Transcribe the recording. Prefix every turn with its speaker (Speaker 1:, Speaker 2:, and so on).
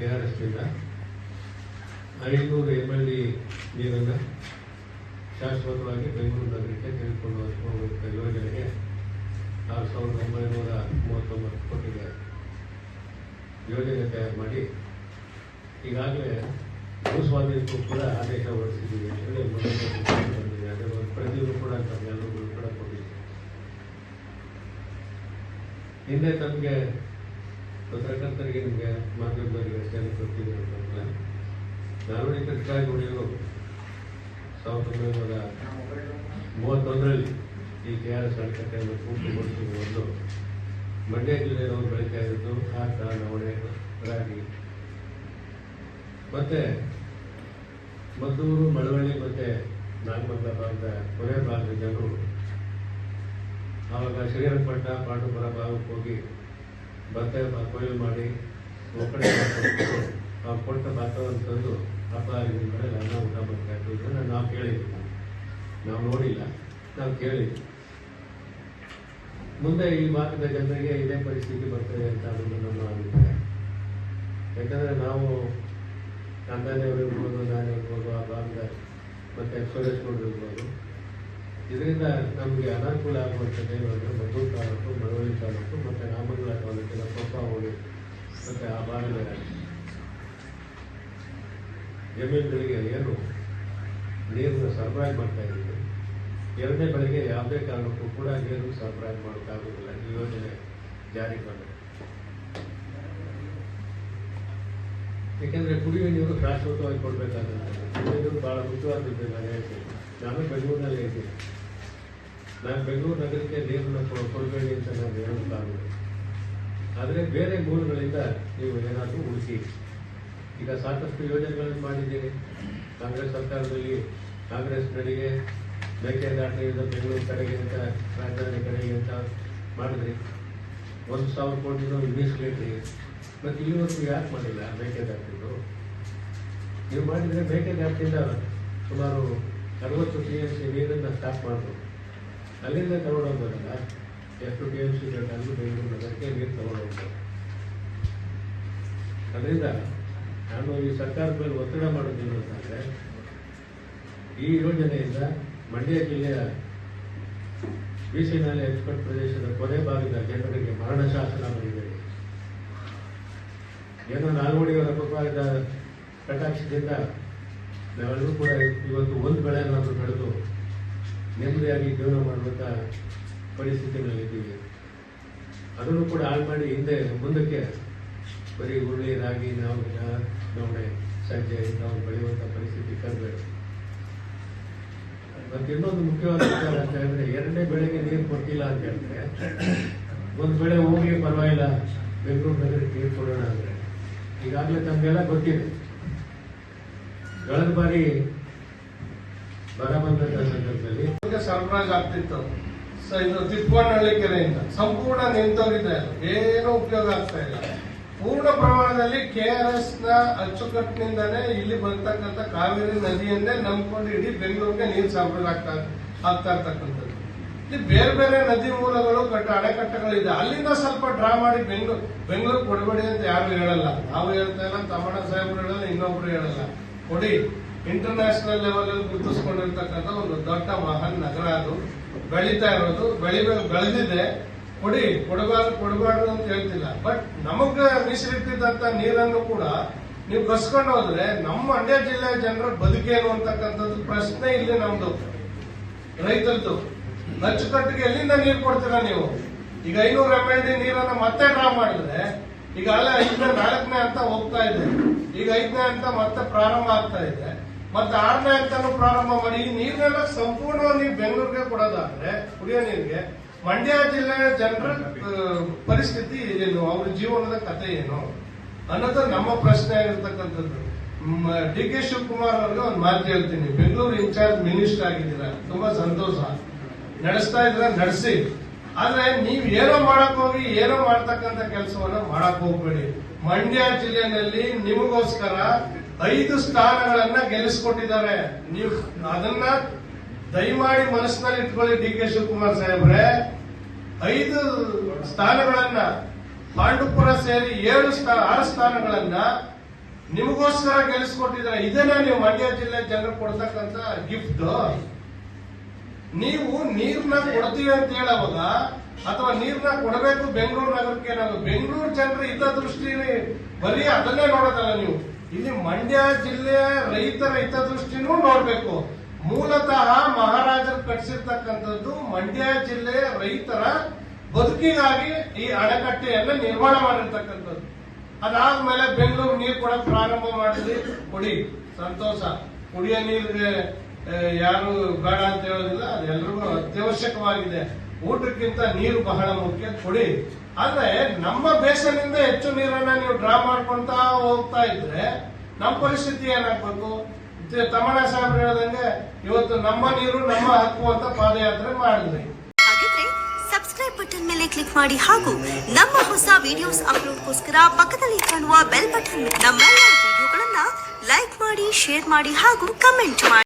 Speaker 1: K R ಎಸ್ನಿಂದ ಐನೂರು M L D ನೀರನ್ನು ಶಾಶ್ವತವಾಗಿ ಬೆಂಗಳೂರು ನಗರಕ್ಕೆ ತೆಗೆದುಕೊಂಡು ಹೋಗುವಂಥ ಯೋಜನೆಗೆ ಆರು ಸಾವಿರದ ಒಂಬೈನೂರ ಮೂವತ್ತೊಂಬತ್ತು ಕೋಟಿಗೆ ಯೋಜನೆ ತಯಾರು ಮಾಡಿ, ಈಗಾಗಲೇ ಭೂಸ್ವಾಧೀನಕ್ಕೂ ಕೂಡ ಆದೇಶ ಹೊರಡಿಸಿದ್ದೀವಿ ಅಂತ ಹೇಳಿ ಮೊದಲನೇ ಬಂದಿದೆ. ಅದೇ ಒಂದು ಪ್ರತಿಯೊಂದು ಕೂಡ ಎಲ್ಲರಿಗೂ ಕೂಡ ಕೊಟ್ಟಿದ್ದೀವಿ ಹಿಂದೆ ತಮಗೆ ಪತ್ರಕರ್ತರಿಗೆ ನಿಮಗೆ ಮಾಧ್ಯಮದವರಿಗೆ ಅಷ್ಟೇ ಗೊತ್ತಿದೆ ಅಂತಂದ್ರೆ ನಾಲ್ವಡಿ ಉಳಿಯಲು ಸಾವಿರದ ಒಂಬೈನೂರ ಮೂವತ್ತೊಂದರಲ್ಲಿ ಈ ಕೆ ಆರ್ ಎಸ್ ಅಣೆಕಟ್ಟೆಯನ್ನು ಪೂರ್ತಿಗೊಳಿಸಿದ ಒಂದು ಮಂಡ್ಯ ಜಿಲ್ಲೆಯವರು ಬೆಳೀತಾ ಇದ್ದು ಆತ ನವಣೆ ರಾಗಿ. ಮತ್ತೆ ಮದ್ದೂರು, ಮಳವಳ್ಳಿ ಮತ್ತೆ ನಾಗಮಂಗ ಭಾಗದ ಕೊನೆ ಭಾಗದ ಜನರು ಆವಾಗ ಶ್ರೀರಂಗಪಟ್ಟ ಪಾಂಡುಪುರ ಭಾಗಕ್ಕೆ ಹೋಗಿ ಭತ್ತ ಬ- ಕೊಯ್ಲು ಮಾಡಿ ಒಕ್ಕಣೆ ಅವ್ರು ಕೊಟ್ಟ ಭತ್ತವನ್ನು ತಂದು ಹಬ್ಬ ಆಗಿದ್ದ ಮೇಲೆ ಅನ್ನ ಊಟ ಇದ್ರು ಇದನ್ನ ನಾವು ಕೇಳಿದ್ವಿ. ನಾವು ನೋಡಿಲ್ಲ, ನಾವು ಕೇಳಿದ್ವಿ. ಮುಂದೆ ಈ ಭಾಗದ ಜನರಿಗೆ ಇದೇ ಪರಿಸ್ಥಿತಿ ಬರ್ತದೆ ಅಂತ ಅನ್ನೋದು ನಮ್ಮ ಅಭಿಪ್ರಾಯ. ಯಾಕಂದರೆ ನಾವು ಕಂದಾನೆಯವರು ಇರ್ಬೋದು ನಾನು ಇರ್ಬೋದು, ಆ ಭಾಗದ ಮತ್ತು ಸುರೇಶ್ ಗೌಡ್ರು ಇರ್ಬೋದು. ಇದರಿಂದ ನಮಗೆ ಅನಾನುಕೂಲ ಆಗುವಂಥದ್ದು ಏನು ಅಂದರೆ ಮದ್ದೂರು ತಾಲೂಕು ಮಳವಳ್ಳಿ ತಾಲೂಕು ಮತ್ತು ನಾಮಂಗಲ ತಾಲೂಕಿನ ಕೊಪ್ಪ ಹೋಳಿ ಮತ್ತು ಆ ಭಾಗದ ಜಮೀನುಗಳಿಗೆ ಏನು ನೀರನ್ನು ಸರಬರಾಜು ಮಾಡ್ತಾ ಇದ್ದೀವಿ. ಎರಡನೇ ಬೆಳೆಗೆ ಯಾವುದೇ ಕಾರಣಕ್ಕೂ ಕೂಡ ನೀರು ಸರಬರಾಜು ಮಾಡೋಕ್ಕಾಗೋದಿಲ್ಲ ಈ ಯೋಜನೆ ಜಾರಿಗೆ ಬಂದರೆ ಏಕೆಂದರೆ ಕುಡಿಯುವ ನೀರು ಶಾಶ್ವತವಾಗಿ ಕೊಡಬೇಕಾಗುತ್ತೆ. ಕುಡಿಯುವ ನೀರು ಭಾಳ ಮುಖ್ಯವಾದದ್ದು ನಾನು ನಾನು ಬೆಂಗಳೂರಿನಲ್ಲಿ ಇದ್ದೀನಿ. ನಾನು ಬೆಂಗಳೂರು ನಗರಕ್ಕೆ ನೀರನ್ನು ಕೊಡಬೇಡಿ ಅಂತ ನಾನು ಹೇಳೋಕ್ಕಾಗಲ್ಲ ಆದರೆ ಬೇರೆ ಮೂಲಗಳಿಂದ ನೀವು ಏನಾದರೂ ಹುಡುಕಿ ಈಗ ಸಾಕಷ್ಟು ಯೋಜನೆಗಳನ್ನು ಮಾಡಿದ್ದೇವೆ. ಕಾಂಗ್ರೆಸ್ ಸರ್ಕಾರದಲ್ಲಿ ಕಾಂಗ್ರೆಸ್ ನಡಿಗೆ ಮೇಕೆದಾಟಿನಿಂದ ಬೆಂಗಳೂರು ಕಡೆಗೆ ಅಂತ, ರಾಜಧಾನಿ ಕಡೆಗೆ ಅಂತ ಮಾಡಿದ್ರಿ ಒಂದು ಸಾವಿರ ಕೋಟಿ ಮೀಸಲಿಟ್ರಿ ಮತ್ತು ಇಲ್ಲಿವರೆಗೂ ಯಾಕೆ ಮಾಡಿಲ್ಲ ಮೇಕೆದಾಟಿದ್ದು? ನೀವು ಮಾಡಿದರೆ ಮೇಕೆದಾಟಿಂದ ಸುಮಾರು ಅರವತ್ತು ಟಿ ಎಂ ಸಿ ನೀರನ್ನು ಸ್ಟಾಪ್ ಮಾಡಿದ್ರು ಅಲ್ಲಿಂದ ತಗೊಂಡೋಗ್ಬೋದಲ್ಲ? ಎಷ್ಟು ಟಿ ಎಂ ಸಿ ಬೇಕು ಅಲ್ಲೂ ಬೆಂಗಳೂರು ನಗರಕ್ಕೆ ನೀರು ತಗೊಂಡೋಗ್ಬೋದು. ಅದರಿಂದ ನಾನು ಈ ಸರ್ಕಾರದ ಮೇಲೆ ಒತ್ತಡ ಮಾಡೋದೇನು ಅಂತಂದರೆ, ಈ ಯೋಜನೆಯಿಂದ ಮಂಡ್ಯ ಜಿಲ್ಲೆಯ ಬೀಸಿನಲ್ಲಿ ಎಕ್ಸ್ಪರ್ಟ್ ಪ್ರದೇಶದ ಕೊನೆ ಭಾಗದ ಜನರಿಗೆ ಮರಣ ಶಾಸನ ಬಂದಿದೆ. ಏನೋ ನಾಲ್ವಡಿಯವರ ಅಪವಾದ ಕಟಾಕ್ಷದಿಂದ ನಾವೆಲ್ಲರೂ ಕೂಡ ಇವತ್ತು ಒಂದು ಬೆಳೆಯನ್ನಾದರೂ ಬೆಳೆದು ನೆಮ್ಮದಿಯಾಗಿ ಜೀವನ ಮಾಡುವಂಥ ಪರಿಸ್ಥಿತಿಗಳಲ್ಲಿದ್ದೀವಿ ಅದನ್ನು ಕೂಡ ಹಾಳು ಮಾಡಿ ಹಿಂದೆ ಮುಂದಕ್ಕೆ ಬರೀ ಹುರುಳಿ ರಾಗಿ, ನಾವು ನವಣೆ ಸಜ್ಜೆ ನಾವು ಬೆಳೆಯುವಂಥ ಪರಿಸ್ಥಿತಿ ತರಬೇಡ ಮತ್ತೆ ಇನ್ನೊಂದು ಮುಖ್ಯವಾದ ವಿಚಾರ ಅಂತ ಹೇಳಿದ್ರೆ ಎರಡನೇ ಬೆಳೆಗೆ ನೀರು ಕೊಟ್ಟಿಲ್ಲ ಅಂತ ಹೇಳಿದ್ರೆ, ಒಂದು ಬೆಳೆ ಹೋಗಿ ಪರವಾಗಿಲ್ಲ, ಬೆಂಗಳೂರು ನಗರಕ್ಕೆ ನೀರು ಕೊಡೋಣ ಅಂದ್ರೆ ಈಗಾಗಲೇ ತಮಗೆಲ್ಲ ಗೊತ್ತಿದೆ. ಕಳೆದ ಬಾರಿ ಬರ ಬಂದ ಸಂದರ್ಭದಲ್ಲಿ
Speaker 2: ಸರಬರಾಜು ಆಗ್ತಿತ್ತು. ಸೊ ಇದು ತಿಪ್ಪಣ್ಣಹಳ್ಳಿ ಕೆರೆಯಿಂದ ಸಂಪೂರ್ಣ ನಿಂತೋಗಿದೆ. ಏನು ಉಪಯೋಗ ಆಗ್ತಾ ಇಲ್ಲ. ಪೂರ್ಣ ಪ್ರಮಾಣದಲ್ಲಿ ಕೆ ಆರ್ ಎಸ್ನ ಅಚ್ಚುಕಟ್ಟಿನಿಂದಾನೇ ಇಲ್ಲಿ ಬರ್ತಕ್ಕಂಥ ಕಾವೇರಿ ನದಿಯನ್ನೇ ನಂಬಿಕೊಂಡು ಇಡೀ ಬೆಂಗಳೂರಿಗೆ ನೀರು ಸರಬರಾಜು ಆಗ್ತಾ ಆಗ್ತಾ ಇರ್ತಕ್ಕಂಥದ್ದು. ಇಲ್ಲಿ ಬೇರೆ ಬೇರೆ ನದಿ ಮೂಲಗಳು ಕಟ್ಟ ಅಣೆಕಟ್ಟೆಗಳಿದೆ. ಅಲ್ಲಿಂದ ಸ್ವಲ್ಪ ಡ್ರಾ ಮಾಡಿ ಬೆಂಗಳೂರು ಬೆಂಗಳೂರು ಕೊಡಬೇಡಿ ಅಂತ ಯಾರು ಹೇಳಲ್ಲ. ನಾವು ಹೇಳ್ತಾ ಇಲ್ಲ, ತಮ್ಮಣ್ಣ ಸಾಹೇಬ್ರು ಹೇಳಲ್ಲ, ಇನ್ನೊಬ್ರು ಹೇಳಲ್ಲ. ಕೊಡಿ. ಇಂಟರ್ನ್ಯಾಷನಲ್ ಲೆವೆಲ್ ಅಲ್ಲಿ ಗುರುತಿಸ್ಕೊಂಡಿರ್ತಕ್ಕಂಥ ಒಂದು ದೊಡ್ಡ ಮಹಾನ್ ನಗರ ಅದು. ಬೆಳೀತಾ ಇರೋದು. ಬೆಳಿಬೇಕು ಬೆಳೆದಿದೆ. ಕೊಡಿ ಕೊಡಬಾರ್ದು ಕೊಡಬಾರ್ದು ಅಂತ ಹೇಳ್ತಿಲ್ಲ. ಬಟ್ ನಮಗ್ ಮೀಸಲಿಟ್ಟಿದ್ದಂತ ನೀರನ್ನು ಕೂಡ ನೀವು ಕಸ್ಕೊಂಡು ಹೋದ್ರೆ ನಮ್ಮ ಮಂಡ್ಯ ಜಿಲ್ಲೆಯ ಜನರ ಬದುಕೇನು ಅಂತಕ್ಕಂಥದ್ದು ಪ್ರಶ್ನೆ ಇಲ್ಲಿ ನಮ್ದು. ರೈತರದ್ದು. ಅಚ್ಚುಕಟ್ಟಿಗೆ ಎಲ್ಲಿಂದ ನೀರು ಕೊಡ್ತೀರಾ ನೀವು? ಈಗ ಐನೂರು ಎಂ ಎಲ್ ಡಿ ನೀರನ್ನ ಮತ್ತೆ ಡ್ರಾ ಮಾಡಿದ್ರೆ ಈಗ ಅಲ್ಲ ಐದನೇ ನಾಲ್ಕನೇ ಅಂತ ಹೋಗ್ತಾ ಇದೆ. ಈಗ ಐದನೇ ಅಂತ ಮತ್ತೆ ಪ್ರಾರಂಭ ಆಗ್ತಾ ಇದೆ. ಮತ್ತೆ ಆರನೇ ಅಂತಾನು ಪ್ರಾರಂಭ ಮಾಡಿ, ಈ ನೀರನ್ನೆಲ್ಲ ಸಂಪೂರ್ಣವಾಗಿ ನೀವು ಬೆಂಗಳೂರಿಗೆ ಕೊಡೋದಾದ್ರೆ ಕುಡಿಯೋ ನೀರಿಗೆ ಮಂಡ್ಯ ಜಿಲ್ಲೆಯ ಜನರ ಪರಿಸ್ಥಿತಿ ಏನು? ಅವ್ರ ಜೀವನದ ಕಥೆ ಏನು? ಅನ್ನೋದು ನಮ್ಮ ಪ್ರಶ್ನೆ ಆಗಿರ್ತಕ್ಕಂಥದ್ದು. ಡಿ ಕೆ ಶಿವಕುಮಾರ್ ಅವ್ರಿಗೆ ಒಂದು ಮಾತು ಹೇಳ್ತೀನಿ. ಬೆಂಗಳೂರು ಇನ್ಚಾರ್ಜ್ ಮಿನಿಸ್ಟರ್ ಆಗಿದ್ದೀರಾ? ತುಂಬಾ ಸಂತೋಷ. ನಡೆಸ್ತಾ ಇದ್ರ ನಡೆಸಿ. ಆದ್ರೆ ನೀವು ಏನೋ ಮಾಡಕ್ ಹೋಗಿ, ಏನೋ ಮಾಡ್ತಕ್ಕಂಥ ಕೆಲಸವನ್ನ ಮಾಡಕ್ ಹೋಗ್ಬೇಡಿ. ಮಂಡ್ಯ ಜಿಲ್ಲೆಯಲ್ಲಿ ನಿಮಗೋಸ್ಕರ ಐದು ಸ್ಥಾನಗಳನ್ನ ಗೆಲ್ಲಿಸ್ಕೊಟ್ಟಿದ್ದಾರೆ. ನೀವು ಅದನ್ನ ದಯಮಾಡಿ ಮನಸ್ಸಿನಲ್ಲಿ ಇಟ್ಕೊಳ್ಳಿ ಡಿ ಕೆ ಶಿವಕುಮಾರ್ ಸಾಹೇಬ್ರೆ. ಐದು ಸ್ಥಾನಗಳನ್ನ, ಪಾಂಡುಪುರ ಸೇರಿ ಏಳು ಸ್ಥಾನ ಆರು ಸ್ಥಾನಗಳನ್ನ ನಿಮಗೋಸ್ಕರ ಗೆಲ್ಲಿಸ್ಕೊಟ್ಟಿದ್ರೆ ಇದನ್ನ ನೀವು ಮಂಡ್ಯ ಜಿಲ್ಲೆ ಜನರು ಕೊಡ್ತಕ್ಕಂತ ಗಿಫ್ಟ್ ನೀವು ನೀರ್ನ ಕೊಡ್ತೀವಿ ಅಂತ ಹೇಳುವಾಗ, ಅಥವಾ ನೀರ್ನ ಕೊಡಬೇಕು ಬೆಂಗಳೂರು ನಗರಕ್ಕೆ ನಾವು ಬೆಂಗಳೂರು ಜನರು ಇದ್ದ ದೃಷ್ಟಿಲಿ ಬರೀ ಅದನ್ನೇ ನೋಡೋದಲ್ಲ ನೀವು. ಇಲ್ಲಿ ಮಂಡ್ಯ ಜಿಲ್ಲೆಯ ರೈತರ ಹಿತದೃಷ್ಟಿನೂ ನೋಡ್ಬೇಕು. ಮೂಲತಃ ಮಹಾರಾಜರು ಕಟ್ಟಿಸಿರ್ತಕ್ಕಂಥದ್ದು ಮಂಡ್ಯ ಜಿಲ್ಲೆ ರೈತರ ಬದುಕಿಗಾಗಿ ಈ ಅಣೆಕಟ್ಟೆಯನ್ನು ನಿರ್ಮಾಣ ಮಾಡಿರ್ತಕ್ಕಂಥದ್ದು. ಅದಾದ್ಮೇಲೆ ಬೆಂಗಳೂರು ನೀರು ಕೂಡ ಪ್ರಾರಂಭ ಮಾಡಿದ್ವಿ. ಕೊಡಿ. ಸಂತೋಷ. ಕುಡಿಯೋ ನೀರಿಗೆ ಯಾರು ಬೇಡ ಅಂತ ಹೇಳೋದಿಲ್ಲ. ಅದೆಲ್ಲರಿಗೂ ಅತ್ಯವಶ್ಯಕವಾಗಿದೆ. ಊಟಕ್ಕಿಂತ ನೀರು ಬಹಳ ಮುಖ್ಯ. ಕೊಡಿ. ಆದ್ರೆ ನಮ್ಮ ಬೇಸನಿಂದ ಹೆಚ್ಚು ನೀರನ್ನ ನೀವು ಡ್ರಾ ಮಾಡ್ಕೊಂತ ಹೋಗ್ತಾ ಇದ್ರೆ ನಮ್ಮ ಪರಿಸ್ಥಿತಿ ಏನಾಗ್ಬೇಕು? ತಮ್ಮಣ್ಣ ಸಾಹೇಬ್ರು ಹೇಳ್ದಂಗೆ ಇವತ್ತು ನಮ್ಮ ನೀರು ನಮ್ಮ ಹಕ್ಕು ಅಂತ ಪಾದಯಾತ್ರೆ ಮಾಡಿದ್ವಿ.
Speaker 3: ಹಾಗಿದ್ರೆ ಸಬ್ಸ್ಕ್ರೈಬ್ ಬಟನ್ ಮೇಲೆ ಕ್ಲಿಕ್ ಮಾಡಿ ಹಾಗೂ ನಮ್ಮ ಹೊಸ ವಿಡಿಯೋಸ್ ಅಪ್ಲೋಡ್ಗೋಸ್ಕರ ಪಕ್ಕದಲ್ಲಿ ಕಾಣುವ ಬೆಲ್ ಬಟನ್ ನಮ್ಮೆಲ್ಲ ವಿಡಿಯೋಗಳನ್ನ ಲೈಕ್ ಮಾಡಿ ಶೇರ್ ಮಾಡಿ ಹಾಗೂ ಕಮೆಂಟ್ ಮಾಡಿ.